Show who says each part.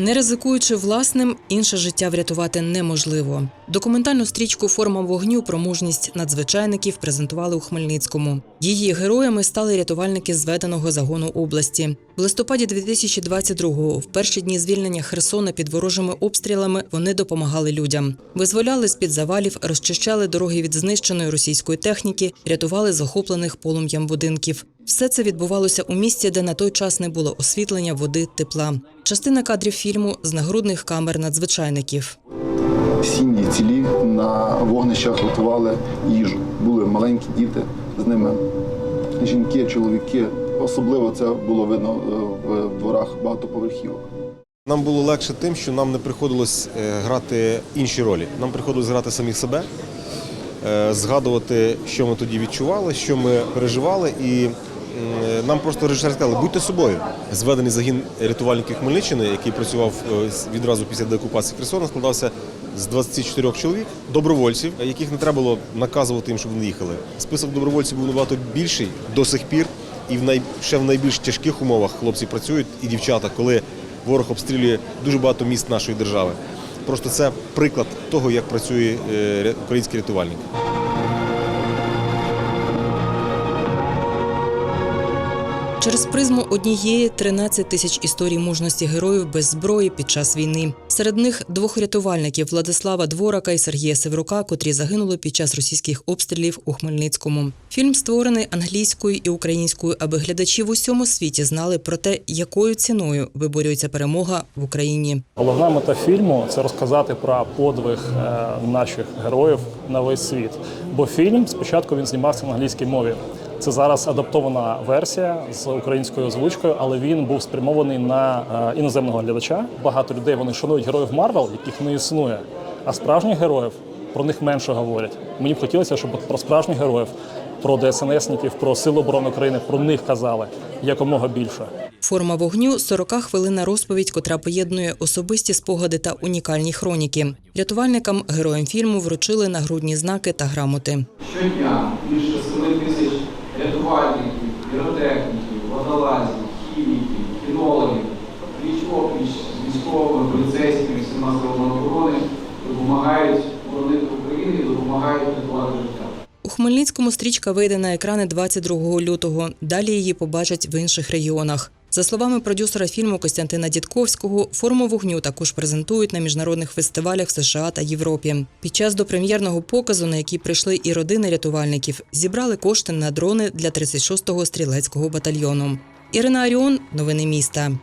Speaker 1: Не ризикуючи власним, інше життя врятувати неможливо. Документальну стрічку Форма вогню про мужність надзвичайників презентували у Хмельницькому. Її героями стали рятувальники зведеного загону області. В листопаді 2022-го, в перші дні звільнення Херсона під ворожими обстрілами, вони допомагали людям. Визволяли з-під завалів, розчищали дороги від знищеної російської техніки, рятували захоплених полум'ям будинків. Все це відбувалося у місті, де на той час не було освітлення, води, тепла. Частина кадрів фільму з нагрудних камер надзвичайників.
Speaker 2: Сім'ї цілі на вогнищах готували їжу. Були маленькі діти, з ними жінки, чоловіки. Особливо це було видно е, в дворах багатоповерхівок.
Speaker 3: Нам було легше тим, що нам не приходилось е, грати інші ролі. Нам приходилось грати самих себе, е, згадувати, що ми тоді відчували, що ми переживали. І нам просто режисер сказали, будьте собою. Зведений загін рятувальників Хмельниччини, який працював е, відразу після деокупації Херсона, складався з 24 чоловік, добровольців, яких не треба було наказувати їм, щоб вони їхали. Список добровольців був набагато більший до сих пір. І в най... ще в найбільш тяжких умовах хлопці працюють і дівчата, коли ворог обстрілює дуже багато міст нашої держави. Просто це приклад того, як працює е, український рятувальник.
Speaker 1: Через призму однієї 13 тисяч історій мужності героїв без зброї під час війни. Серед них двох рятувальників Владислава Дворака і Сергія Севрука, котрі загинули під час російських обстрілів у Хмельницькому. Фільм створений англійською і українською, аби глядачі в усьому світі знали про те, якою ціною виборюється перемога в Україні.
Speaker 4: Головна мета фільму це розказати про подвиг е, наших героїв на весь світ. Бо фільм спочатку він знімався на англійській мові. Це зараз адаптована версія з українською озвучкою, але він був спрямований на е, іноземного глядача. Багато людей вони шанують героїв Марвел, яких не існує. А справжніх героїв про них менше говорять. Мені б хотілося, щоб про справжніх героїв, про ДСНСників, про Сили оборони України, про них казали якомога більше.
Speaker 1: Форма вогню 40 хвилинна розповідь, котра поєднує особисті спогади та унікальні хроніки. Рятувальникам героям фільму вручили нагрудні знаки та грамоти.
Speaker 5: Щодня більше 7 тисяч рятувальників, піротехніків, водолазів, хіміків, кінологів, пліч-опліч з військовими, поліцейськими, всіма силами оборони допомагають боронити Україну допомагають рятувати життя.
Speaker 1: У Хмельницькому стрічка вийде на екрани 22 лютого. Далі її побачать в інших регіонах. За словами продюсера фільму Костянтина Дідковського, форму вогню також презентують на міжнародних фестивалях в США та Європі. Під час допрем'єрного показу, на який прийшли і родини рятувальників, зібрали кошти на дрони для 36-го стрілецького батальйону. Ірина Аріон, новини міста.